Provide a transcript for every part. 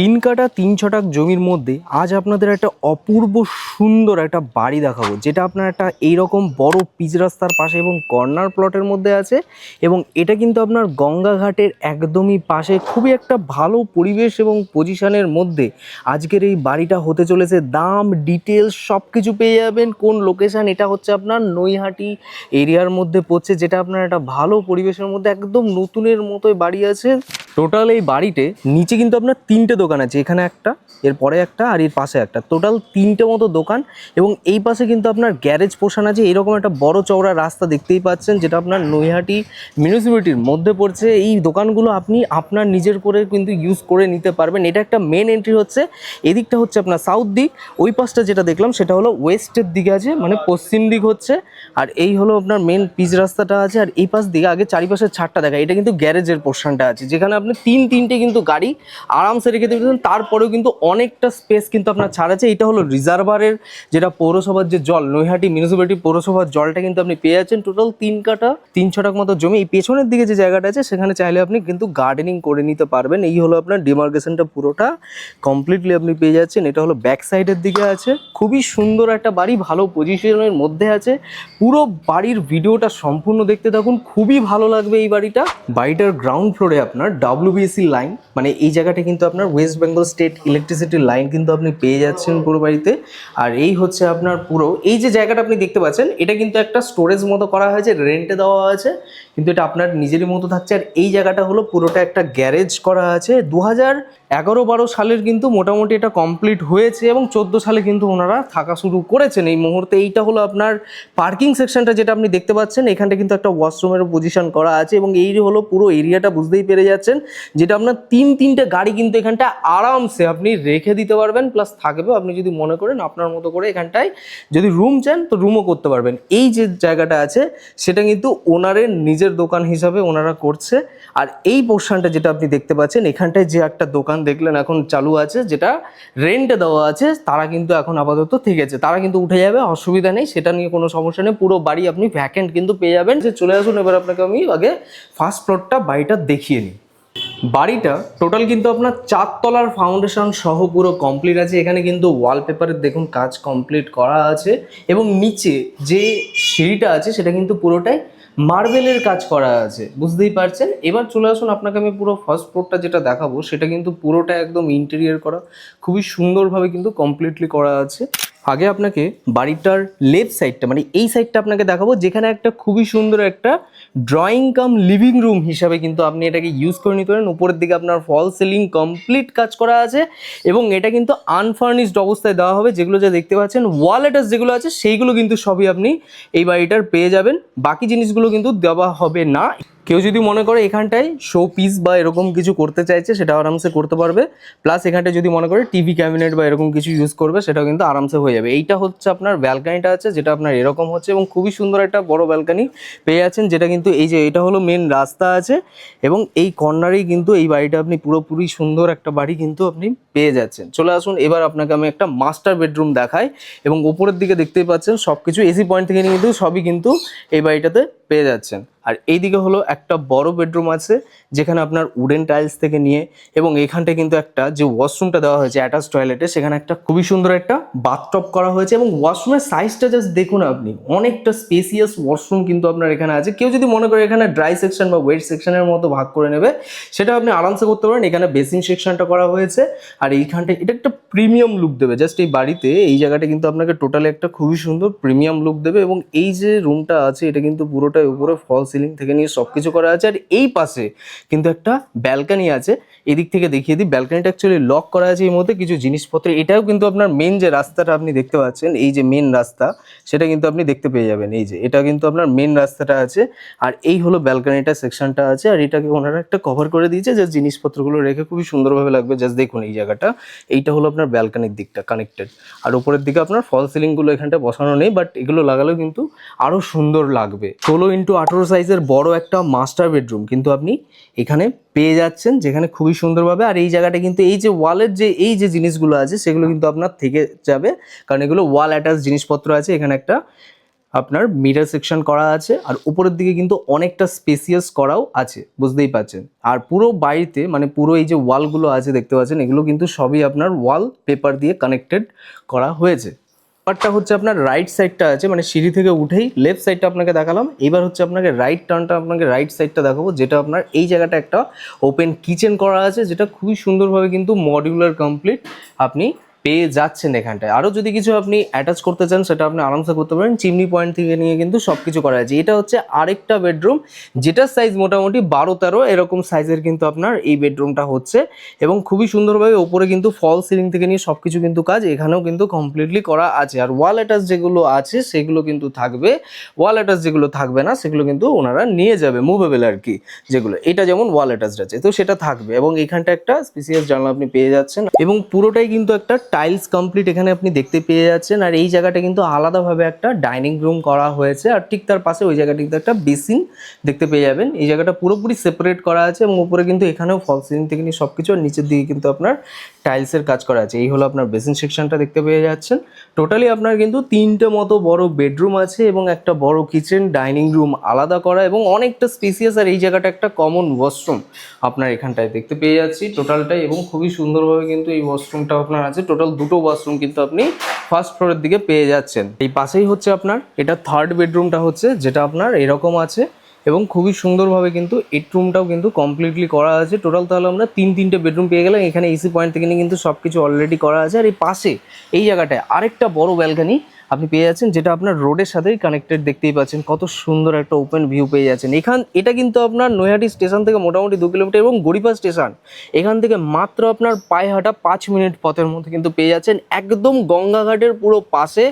তিন কাটা, তিন ছটাক জমির মধ্যে আজ আপনাদের একটা অপূর্ব সুন্দর একটা বাড়ি দেখাবো, যেটা আপনার একটা এইরকম বড় পিচ রাস্তার পাশে এবং কর্নার প্লটের মধ্যে আছে এবং এটা কিন্তু আপনার গঙ্গাঘাটের একদমই পাশে খুবই একটা ভালো পরিবেশ এবং পজিশনের মধ্যে আজকের এই বাড়িটা হতে চলেছে। দাম ডিটেলস সব কিছু পেয়ে যাবেন। কোন লোকেশন এটা হচ্ছে আপনার নৈহাটি এরিয়ার মধ্যে পড়ছে, যেটা আপনার একটা ভালো পরিবেশের মধ্যে একদম নতুনের মতোই বাড়ি আছে। টোটাল এই বাড়িতে নিচে কিন্তু আপনার তিনটে দোকান আছে, এখানে একটা, এর পরে একটা আর এর পাশে একটা। টোটাল তিনটে মতো দোকান এবং এই পাশে কিন্তু আপনার গ্যারেজ পোষণ আছে, এরকম একটা বড় চওড়া রাস্তা দেখতেই পাচ্ছেন, যেটা আপনার নৈহাটি মিউনিসিপ্যালিটির মধ্যে পড়ছে। এই দোকানগুলো আপনি আপনার নিজের করে কিন্তু ইউজ করে নিতে পারবেন। এটা একটা মেন এন্ট্রি হচ্ছে, এদিকটা হচ্ছে আপনার সাউথ দিক, ওই পাশটা যেটা দেখলাম সেটা হলো ওয়েস্টের দিকে আছে মানে পশ্চিম দিক হচ্ছে, আর এই হলো আপনার মেন পিচ রাস্তাটা আছে, আর এই পাশ দিকে আগে চারিপাশের ছাদটা দেখা, এটা কিন্তু গ্যারেজের পোর্শনটা আছে, যেখানে আপনি তিন তিনটে কিন্তু গাড়ি আরামসে রেখে দিতে তারপরেও কিন্তু অনেকটা স্পেস কিন্তু আপনার ছাড় আছে। এটা হলো রিজার্ভারের যেটা পৌরসভার যে জল, নৈহাটি মিউনিসিপ্যালিটি পৌরসভার জলটা কিন্তু আপনি পেয়ে যাচ্ছেন। টোটাল তিন কাটা তিন ছটাক মতো জমি। এই পেছনের দিকে যে জায়গাটা আছে, সেখানে চাইলে আপনি কিন্তু গার্ডেনিং করে নিতে পারবেন। এই হলো আপনার ডিমার্কেশনটা পুরোটা কমপ্লিটলি আপনি পেয়ে যাচ্ছেন। এটা হলো ব্যাক সাইডের দিকে আছে। খুবই সুন্দর একটা বাড়ি, ভালো পজিশনের মধ্যে আছে। পুরো বাড়ির ভিডিওটা সম্পূর্ণ দেখতে থাকুন। খুবই ভালো লাগবে এই বাড়িটা। বাড়িটার গ্রাউন্ড ফ্লোরে আপনার ডাব্লিউবিএসি লাইন মানে এই জায়গাটা কিন্তু আপনার West Bengal state electricity line কিন্তু আপনি পেয়ে যাচ্ছেন পুরো বাড়িতে। আর এই হচ্ছে আপনার পুরো, এই যে জায়গাটা আপনি দেখতে পাচ্ছেন, এটা কিন্তু একটা স্টোরেজ মতো করা হয়েছে রেন্টে দেওয়া আছে, কিন্তু এটা আপনার নিজেরই মতো থাকছে। আর এই জায়গাটা হলো পুরোটা একটা গ্যারেজ করা আছে। দু হাজার এগারো বারো সালের কিন্তু মোটামুটি এটা কমপ্লিট হয়েছে এবং চোদ্দ সালে কিন্তু ওনারা থাকা শুরু করেছেন। এই মুহূর্তে এইটা হলো আপনার পার্কিং সেকশনটা যেটা আপনি দেখতে পাচ্ছেন, এখানটা কিন্তু একটা ওয়াশরুমের পজিশন করা আছে এবং এই হলো পুরো এরিয়াটা বুঝতেই পেরে যাচ্ছেন, যেটা আপনার তিন তিনটে গাড়ি কিন্তু এখানটা আরামসে আপনি রেখে দিতে পারবেন প্লাস থাকবে আপনি যদি মনে করেন আপনার মতো করে এখানটায় যদি রুম চান তো রুমও করতে পারবেন। এই যে জায়গাটা আছে, সেটা কিন্তু ওনারের নিজের দোকান হিসাবে ওনারা করছে। আর এই পোর্শনটা যেটা আপনি দেখতে পাচ্ছেন, এখানটায় যে একটা দোকান দেখলেন এখন চালু আছে, যেটা রেন্টে দেওয়া আছে, তারা কিন্তু এখন আপাতত থেকেছে। তারা কিন্তু উঠে যাবে, অসুবিধা নেই, সেটা নিয়ে কোনো সমস্যা নেই, পুরো বাড়ি আপনি ভ্যাকেন্ট কিন্তু পেয়ে যাবেন। যে চলে আসুন, এবার আপনাকে আমি আগে ফার্স্ট ফ্লোরটা বাড়িটা দেখিয়ে নিই। বাড়িটা টোটাল কিন্তু আপনার চারতলার ফাউন্ডেশন সহ পুরো কমপ্লিট আছে। এখানে কিন্তু ওয়ালপেপারের দেখুন কাজ কমপ্লিট করা আছে এবং নিচে যে সিঁড়িটা আছে, সেটা কিন্তু পুরোটাই মার্বেলের কাজ করা আছে, বুঝতেই পারছেন? এবার চলে আসুন, আপনাকে আমি পুরো ফার্স্ট ফ্লোরটা যেটা দেখাবো, সেটা কিন্তু পুরোটা একদম ইন্টেরিয়ার করা, খুবই সুন্দরভাবে কিন্তু কমপ্লিটলি করা আছে। আগে আপনাকে বাড়িটার লেফট সাইডটা মানে এই সাইডটা আপনাকে দেখাবো, যেখানে একটা খুবই সুন্দর একটা ড্রয়িং কাম লিভিং রুম হিসাবে কিন্তু আপনি এটাকে ইউজ করে নিতে পারেন। উপরের দিকে আপনার ফল সিলিং কমপ্লিট কাজ করা আছে এবং এটা কিন্তু আনফার্নিশড অবস্থায় দেওয়া হবে, যেগুলো যা দেখতে পাচ্ছেন ওয়াল অ্যাটাচ যেগুলো আছে, সেইগুলো কিন্তু সবই আপনি এই বাড়িটার পেয়ে যাবেন। বাকি জিনিসগুলো কিন্তু দেওয়া হবে না। কেউ যদি মনে করে এখানটায় শো পিস বা এরকম কিছু করতে চাইছে, সেটা আরামসে করতে পারবে। প্লাস এখানটায় যদি মনে করে টিভি ক্যাবিনেট বা এরকম কিছু ইউজ করবে, সেটাও কিন্তু আরামসে হয়ে যাবে। এইটা হচ্ছে আপনার ব্যালকানিটা আছে, যেটা আপনার এরকম হচ্ছে এবং খুবই সুন্দর একটা বড় ব্যালকানি পেয়ে যাচ্ছেন, যেটা কিন্তু এই যে এটা হলো মেন রাস্তা আছে এবং এই কর্নারেই কিন্তু এই বাড়িটা আপনি পুরোপুরি সুন্দর একটা বাড়ি কিন্তু আপনি পেয়ে যাচ্ছেন। চলে আসুন, এবার আপনাকে আমি একটা মাস্টার বেডরুম দেখাই এবং উপরের দিকে দেখতেই পাচ্ছেন সব কিছু এসি পয়েন্ট থেকে কিন্তু সবই কিন্তু এই বাড়িটাতে পেয়ে যাচ্ছেন। আর এইদিকে হলো একটা বড় বেডরুম আছে, যেখানে আপনার উডেন টাইলস থেকে নিয়ে এবং এখানটা কিন্তু একটা যে ওয়াশরুমটা দেওয়া হয়েছে, অ্যাটাচ টয়লেটে, সেখানে একটা খুবই সুন্দর একটা বাথটপ করা হয়েছে এবং ওয়াশরুমের সাইজটা জাস্ট দেখুন আপনি, অনেকটা স্পেসিয়াস ওয়াশরুম কিন্তু আপনার এখানে আছে। কেউ যদি মনে করে এখানে ড্রাই সেকশন বা ওয়েট সেকশনের মতো ভাগ করে নেবে, সেটা আপনি আরামসে করতে পারেন। এখানে বেসিন সেকশনটা করা হয়েছে আর এইখানটা এটা একটা প্রিমিয়াম লুক দেবে। জাস্ট এই বাড়িতে, এই জায়গাটা কিন্তু আপনাকে টোটালি একটা খুবই সুন্দর প্রিমিয়াম লুক দেবে এবং এই যে রুমটা আছে, এটা কিন্তু পুরোটাই উপরে ফল সিলিং থেকে নিয়ে সব কিছু করা আছে আর এই পাশে কিন্তু একটা ব্যালকানি আছে। এদিক থেকে দেখিয়ে দিই ব্যালকানিটা অ্যাকচুয়ালি লক করা আছে এই মধ্যে কিছু জিনিসপত্র। এটাও কিন্তু আপনার মেন যে রাস্তাটা আপনি দেখতে পাচ্ছেন, এই যে মেন রাস্তা, সেটা কিন্তু আপনি দেখতে পেয়ে যাবেন। এই যে, এটা কিন্তু আপনার মেন রাস্তাটা আছে। আর এই হলো ব্যালকানিটা সেকশনটা আছে। আর এটাকে ওনারা একটা কভার করে দিয়েছে যে জিনিসপত্রগুলো রেখে খুবই সুন্দরভাবে লাগবে। জাস্ট দেখুন এই জায়গাটা। এইটা হলো আপনার ব্যালকানির দিকটা কানেক্টেড আর উপরের দিকে আপনার ফল সিলিংগুলো এখানটা বসানো নেই বাট এগুলো লাগালেও কিন্তু আরও সুন্দর লাগবে। ষোলো ইন্টু আঠেরো সাইজের বড় একটা মাস্টার বেডরুম কিন্তু আপনি এখানে পেয়ে যাচ্ছেন, যেখানে খুবই সুন্দরভাবে আর এই জায়গাটা কিন্তু এই যে ওয়ালের যে, এই যে জিনিসগুলো আছে, সেগুলো কিন্তু আপনার থেকে যাবে। কারণ এগুলো ওয়াল অ্যাটাচ জিনিসপত্র আছে, এখানে একটা আপনার মিরার সেকশন করা আছে আর উপরের দিকে কিন্তু অনেকটা স্পেসিয়াস করাও আছে, বুঝতেই পারছেন। আর পুরো বাড়িতে মানে পুরো এই যে ওয়ালগুলো আছে, দেখতে পাচ্ছেন, এগুলো কিন্তু সবই আপনার ওয়াল পেপার দিয়ে কানেক্টেড করা হয়েছে। পার্টটা হচ্ছে আপনার রাইট সাইডটা আছে মানে সিঁড়ি থেকে উঠেই লেফট সাইডটা আপনাকে দেখালাম। এবার হচ্ছে আপনাকে রাইট টার্নটা আপনাকে রাইট সাইডটা দেখাবো, যেটা আপনার এই জায়গাটা একটা ওপেন কিচেন করা আছে, যেটা খুবই সুন্দরভাবে কিন্তু মডিউলার কমপ্লিট আপনি পেয়ে যাচ্ছেন এখানটায়। আরও যদি কিছু আপনি অ্যাটাচ করতে চান, সেটা আপনি আরামসে করতে পারেন। চিমনি পয়েন্ট থেকে নিয়ে কিন্তু সব কিছু করা আছে। এটা হচ্ছে আরেকটা বেডরুম যেটার সাইজ মোটামুটি বারো তেরো, এরকম সাইজের কিন্তু আপনার এই বেডরুমটা হচ্ছে। এবং খুবই সুন্দরভাবে ওপরে কিন্তু ফল সিলিং থেকে নিয়ে সব কিছু কিন্তু কাজ, এখানেও কিন্তু কমপ্লিটলি করা আছে। আর ওয়াল অ্যাটাচ যেগুলো আছে, সেগুলো কিন্তু থাকবে। ওয়াল অ্যাটাচ যেগুলো থাকবে না, সেগুলো কিন্তু ওনারা নিয়ে যাবে মুভেবেল আর কি, যেগুলো। এটা যেমন ওয়াল অ্যাটাচড আছে, তো সেটা থাকবে। এবং এখানটা একটা স্পেসিয়াস জানলা আপনি পেয়ে যাচ্ছেন। এবং পুরোটাই কিন্তু একটা টাইলস কমপ্লিট এখানে আপনি দেখতে পেয়ে যাচ্ছেন। আর এই জায়গাটা কিন্তু আলাদাভাবে একটা ডাইনিং রুম করা হয়েছে। আর ঠিক তার পাশে ওই জায়গাটা কিন্তু একটা বেসিন দেখতে পেয়ে যাবেন। এই জায়গাটা পুরোপুরি সেপারেট করা আছে এবং উপরে কিন্তু এখানেও ফল সিলিং থেকে নিয়ে সব কিছু আর নিচের দিকে কিন্তু আপনার টাইলসের কাজ করা আছে। এই হলো আপনার বেসিন সেকশনটা দেখতে পেয়ে যাচ্ছেন। টোটালি আপনার কিন্তু তিনটে মতো বড় বেডরুম আছে এবং একটা বড় কিচেন ডাইনিং রুম আলাদা করা এবং অনেকটা স্পেসিয়াস আর এই জায়গাটা একটা কমন ওয়াশরুম আপনার এখানটায় দেখতে পেয়ে যাচ্ছি। টোটালটাই এবং খুবই সুন্দরভাবে কিন্তু এই ওয়াশরুমটা আপনার আছে। টোটাল দুটো ওয়াশরুম কিন্তু আপনি ফার্স্ট ফ্লোরের দিকে পেয়ে যাচ্ছেন। এই পাশেই হচ্ছে আপনার, এটা থার্ড বেডরুমটা হচ্ছে, যেটা আপনার এরকম আছে। এবং খুবই সুন্দরভাবে কিন্তু এই রুমটাও কিন্তু কমপ্লিটলি করা আছে। টোটাল তাহলে আমরা তিন, তিনটে বেডরুম পেয়ে গেলাম। এখানে এসি পয়েন্ট থেকে নিয়ে কিন্তু সব কিছু অলরেডি করা আছে। আর এই পাশে, এই জায়গাটায় আরেকটা বড় ব্যালকানি আপনি পেয়ে যাচ্ছেন, যেটা আপনার রোডের সাথেই কানেক্টেড দেখতেই পাচ্ছেন। কত সুন্দর একটা ওপেন ভিউ পেয়ে যাচ্ছেন। এখান, এটা কিন্তু আপনার নৈহাটি স্টেশন থেকে মোটামুটি দু কিলোমিটার এবং গরিপা স্টেশন। এখান থেকে মাত্র আপনার পায়ে হাঁটা পাঁচ মিনিট পথের মধ্যে কিন্তু পেয়ে যাচ্ছেন। একদম গঙ্গাঘাটের পুরো পাশে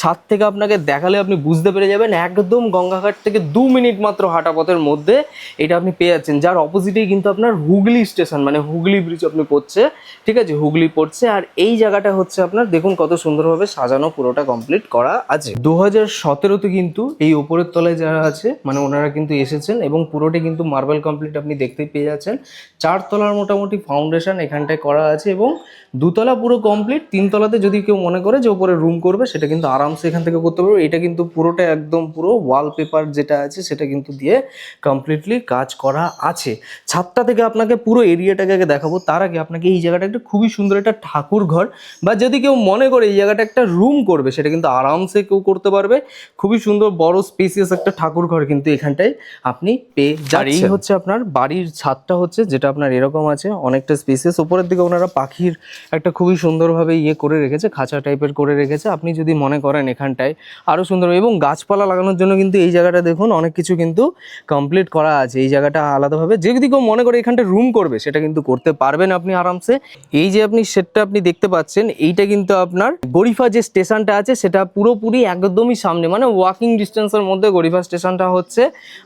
ছাদ থেকে আপনাকে দেখালে আপনি বুঝতে পেরে যাবেন, একদম গঙ্গাঘাট থেকে দু মিনিট মাত্র হাঁটা পথের মধ্যে এটা আপনি পেয়ে যাচ্ছেন। যার অপোজিটেই কিন্তু আপনার হুগলি স্টেশন মানে হুগলি ব্রিজ আপনি পড়ছে, ঠিক আছে? হুগলি পড়ছে। আর এই জায়গাটা হচ্ছে আপনার, দেখুন কত সুন্দরভাবে সাজানো পুরোটা কমপ্লিট করা আছে। দু হাজার সতেরোতে কিন্তু এই ওপরের তলায় যারা আছে মানে ওনারা কিন্তু এসেছেন এবং পুরোটাই কিন্তু মার্বেল কমপ্লিট আপনি দেখতেই পেয়ে যাচ্ছেন। চার তলার মোটামুটি ফাউন্ডেশন এখানটায় করা আছে এবং দুতলা পুরো কমপ্লিট। তিনতলাতে যদি কেউ মনে করে যে ওপরে রুম করবে, সেটা কিন্তু আরামসে এখান থেকে করতে পারবে। এটা কিন্তু পুরোটা একদম পুরো ওয়ালপেপার যেটা আছে, সেটা কিন্তু দিয়ে কমপ্লিটলি কাজ করা আছে। ছাদটা থেকে আপনাকে পুরো এরিয়াটাকে আগে দেখাবো। তার আগে আপনাকে এই জায়গাটা একটা খুবই সুন্দর একটা ঠাকুর ঘর বা যদি কেউ মনে করে এই জায়গাটা একটা রুম করবে, সেটা কিন্তু আরামসে কেউ করতে পারবে। খুবই সুন্দর বড় স্পেসিয়াস একটা ঠাকুর ঘর কিন্তু এখানটায় আপনি পেয়ে যাচ্ছেন। এই হচ্ছে আপনার বাড়ির ছাদটা হচ্ছে যেটা আপনার এরকম আছে অনেকটা স্পেসিয়াস উপরের দিকে ওনারা পাখির একটা খুবই সুন্দরভাবে ইয়ে করে রেখেছে খাঁচা টাইপের করে রেখেছে। আপনি যদি মনে করেন এখানটায় আরও সুন্দর এবং গাছপালা লাগানোর জন্য কিন্তু এই জায়গাটা দেখুন অনেক কিছু কিন্তু কমপ্লিট করা আছে। এই জায়গাটা আলাদাভাবে যে যদি কেউ মনে করে এখানটা রুম করবে সেটা কিন্তু করতে পারবেন আপনি আরামসে। এই যে আপনি সেটটা আপনি দেখতে পাচ্ছেন এইটা কিন্তু আপনার গরিফা যে স্টেশনটা আছে সেটা পুরোপুরি একদমই সামনে মানে ওয়াকিং ডিস্টেন্সের মধ্যে গরিফা স্টেশনটা হচ্ছে।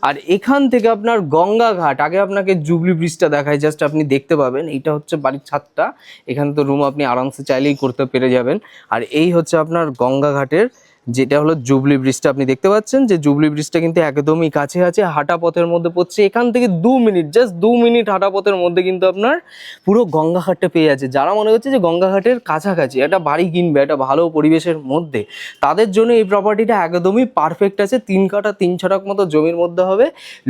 আর এখান থেকে আপনার গঙ্গাঘাট আগে আপনাকে জুবলি ব্রিজটা দেখায় জাস্ট আপনি দেখতে পাবেন। এইটা হচ্ছে বাড়ির ছাদটা। এখানে তো রুম আপনি আরামসে চাইলেই করতে পেরে যাবেন। আর এই হচ্ছে আপনার গঙ্গা ঘাটের যেটা হলো জুবলি ব্রিজটা আপনি দেখতে পাচ্ছেন, যে জুবলি ব্রিজটা কিন্তু একদমই কাছে আছে, হাঁটা পথের মধ্যে পড়ছে। এখান থেকে দু মিনিট জাস্ট দু মিনিট হাঁটা পথের মধ্যে কিন্তু আপনার পুরো গঙ্গাঘাটটা পেয়ে যাচ্ছে। যারা মনে হচ্ছে যে গঙ্গাঘাটের কাছাকাছি, একটা বাড়ি কিনবে, একটা ভালো পরিবেশের মধ্যে, তাদের জন্য এই প্রপার্টিটা একদমই পারফেক্ট আছে। তিন কাটা তিন ছটাক মতো জমির মধ্যে হবে।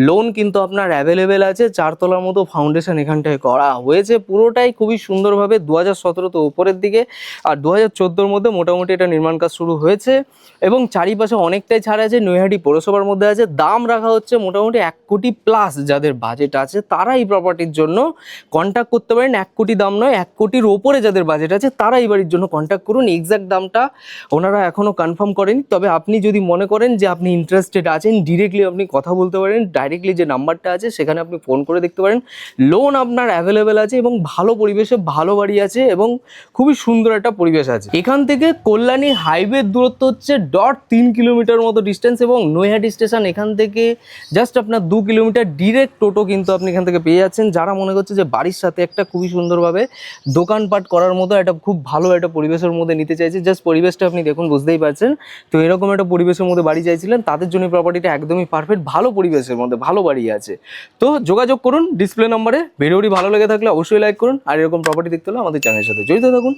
লোন কিন্তু আপনার অ্যাভেলেবেল আছে। চারতলার মতো ফাউন্ডেশন এখানটায় করা হয়েছে। পুরোটাই খুবই সুন্দরভাবে দু হাজার সতেরোতে উপরের দিকে আর দু হাজার চোদ্দোর মধ্যে মোটামুটি এটা নির্মাণ কাজ শুরু হয়েছে। এবং চারিপাশে অনেকটাই ছাড় আছে, নৈহাটি পৌরসভার মধ্যে আছে। দাম রাখা হচ্ছে মোটামুটি এক কোটি প্লাস যাদের বাজেট আছে তারা এই প্রপার্টির জন্য কন্ট্যাক্ট করতে পারেন। এক কোটি দাম নয়, এক কোটির ওপরে যাদের বাজেট আছে, তারা এই বাড়ির জন্য কন্ট্যাক্ট করুন। এক্স্যাক্ট দামটা ওনারা এখনও কনফার্ম করেনি। তবে আপনি যদি মনে করেন যে আপনি ইন্টারেস্টেড আছেন ডিরেক্টলি আপনি কথা বলতে পারেন। ডাইরেক্টলি যে নাম্বারটা আছে, সেখানে আপনি ফোন করে দেখতে পারেন। লোন আপনার অ্যাভেলেবেল আছে এবং ভালো পরিবেশে ভালো বাড়ি আছে এবং খুবই সুন্দর একটা পরিবেশ আছে। এখান থেকে কল্যাণী হাইওয়ের দূরত্ব হচ্ছে ডট তিন কিলোমিটার মতো ডিস্টেন্স এবং নৈহাটি স্টেশন এখান থেকে জাস্ট আপনার দু কিলোমিটার ডিরেক্ট টোটো কিন্তু আপনি এখান থেকে পেয়ে যাচ্ছেন। যারা মনে করছে যে বাড়ির সাথে একটা খুবই সুন্দরভাবে দোকানপাট করার মতো একটা খুব ভালো একটা পরিবেশের মধ্যে নিতে চাইছে জাস্ট পরিবেশটা আপনি দেখুন, বুঝতেই পারছেন। তো এরকম একটা পরিবেশের মধ্যে বাড়ি চাইছিলেন, তাদের জন্য প্রপার্টিটা একদমই পারফেক্ট ভালো পরিবেশের মধ্যে, ভালো বাড়ি আছে। তো যোগাযোগ করুন ডিসপ্লে নম্বরে ভিডিওটি ভালো লেগে থাকলে অবশ্যই লাইক করুন, আর এরকম প্রপার্টি দেখতে হলে আমাদের চ্যানেলের সাথে জড়িত থাকুন।